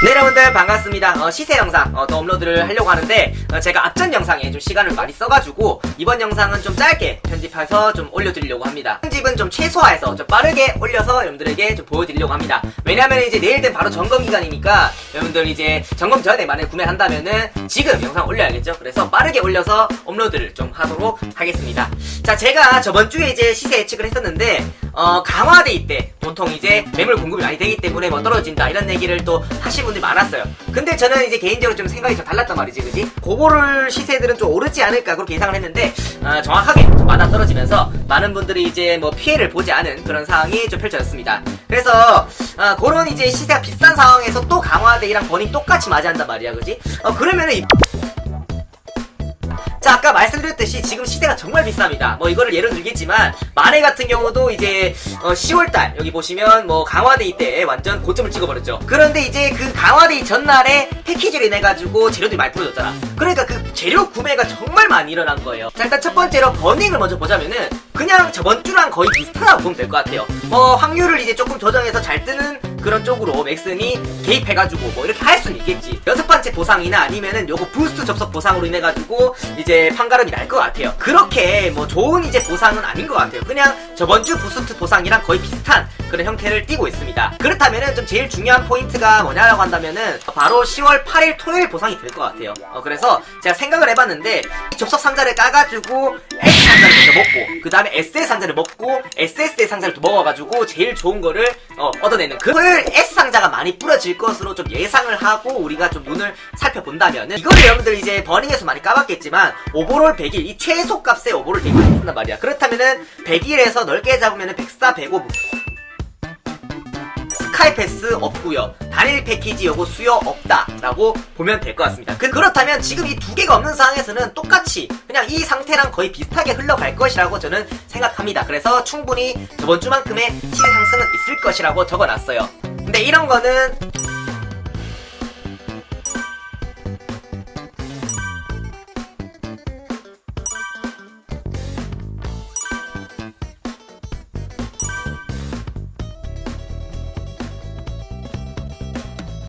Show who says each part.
Speaker 1: 네 여러분들 반갑습니다. 어, 시세 영상 어, 또 업로드를 하려고 하는데 어, 제가 앞전 영상에 좀 시간을 많이 써가지고 이번 영상은 좀 짧게 편집해서 좀 올려드리려고 합니다. 편집은 좀 최소화해서 좀 빠르게 올려서 여러분들에게 좀 보여드리려고 합니다. 왜냐면 이제 내일 된 바로 점검 기간이니까 여러분들 이제 점검 전에 만약에 구매를 한다면은 지금 영상 올려야겠죠? 그래서 빠르게 올려서 업로드를 좀 하도록 하겠습니다. 자 제가 저번 주에 이제 시세 예측을 했었는데 어, 강화데이 때 보통 이제 매물 공급이 많이 되기 때문에 뭐 떨어진다 이런 얘기를 또 하신 분들이 많았어요. 근데 저는 이제 개인적으로 좀 생각이 좀 달랐단 말이지, 그지? 고거를 시세들은 좀 오르지 않을까 그렇게 예상을 했는데 어, 정확하게 좀 맞아 떨어지면서 많은 분들이 이제 뭐 피해를 보지 않은 그런 상황이 좀 펼쳐졌습니다. 그래서 어, 그런 이제 시세가 비싼 상황에서 또 강화데이랑 번이 똑같이 맞이한단 말이야, 그지? 어, 그러면은 이 자 아까 말씀드렸듯이 지금 시세가 정말 비쌉니다. 뭐 이거를 예로 들겠지만 만해 같은 경우도 이제 어, 10월달 여기 보시면 뭐 강화데이 때 완전 고점을 찍어버렸죠. 그런데 이제 그 강화데이 전날에 패키지를 인해가지고 재료들이 많이 풀어졌잖아. 그러니까 그 재료 구매가 정말 많이 일어난 거예요. 자 일단 첫 번째로 버닝을 먼저 보자면은 그냥 저번 주랑 거의 비슷하다고 보면 될 것 같아요. 뭐 확률을 이제 조금 조정해서 잘 뜨는 그런 쪽으로 맥슨이 개입해가지고 뭐 이렇게 할 수는 있겠지. 여섯 번째 보상이나 아니면은 요거 부스트 접속 보상으로 인해가지고 이제 판가름이 날 것 같아요. 그렇게 뭐 좋은 이제 보상은 아닌 것 같아요. 그냥 저번 주 부스트 보상이랑 거의 비슷한 그런 형태를 띠고 있습니다. 그렇다면은 좀 제일 중요한 포인트가 뭐냐라고 한다면은 바로 10월 8일 토요일 보상이 될 것 같아요. 어, 그래서 제가 생각을 해봤는데 이 접속 상자를 까가지고 S 상자를 먼저 먹고 그 다음에 SS 상자를 먹고 SSD 상자를 또 먹어가지고 제일 좋은 거를 어, 얻어내는 그 토요일 S 상자가 많이 뿌려질 것으로 좀 예상을 하고 우리가 좀 문을 살펴본다면은 이거를 여러분들 이제 버닝에서 많이 까봤겠지만 오버롤 100일 이 최소 값의 오버롤 100일이 있단 말이야. 그렇다면은 100일에서 넓게 잡으면은 104, 105 스카이 패스 없고요. 단일 패키지 요거 수요 없다라고 보면 될 것 같습니다. 그, 그렇다면 지금 이 두 개가 없는 상황에서는 똑같이 그냥 이 상태랑 거의 비슷하게 흘러갈 것이라고 저는 생각합니다. 그래서 충분히 저번 주만큼의 시세 상승은 있을 것이라고 적어놨어요 근데 이런 거는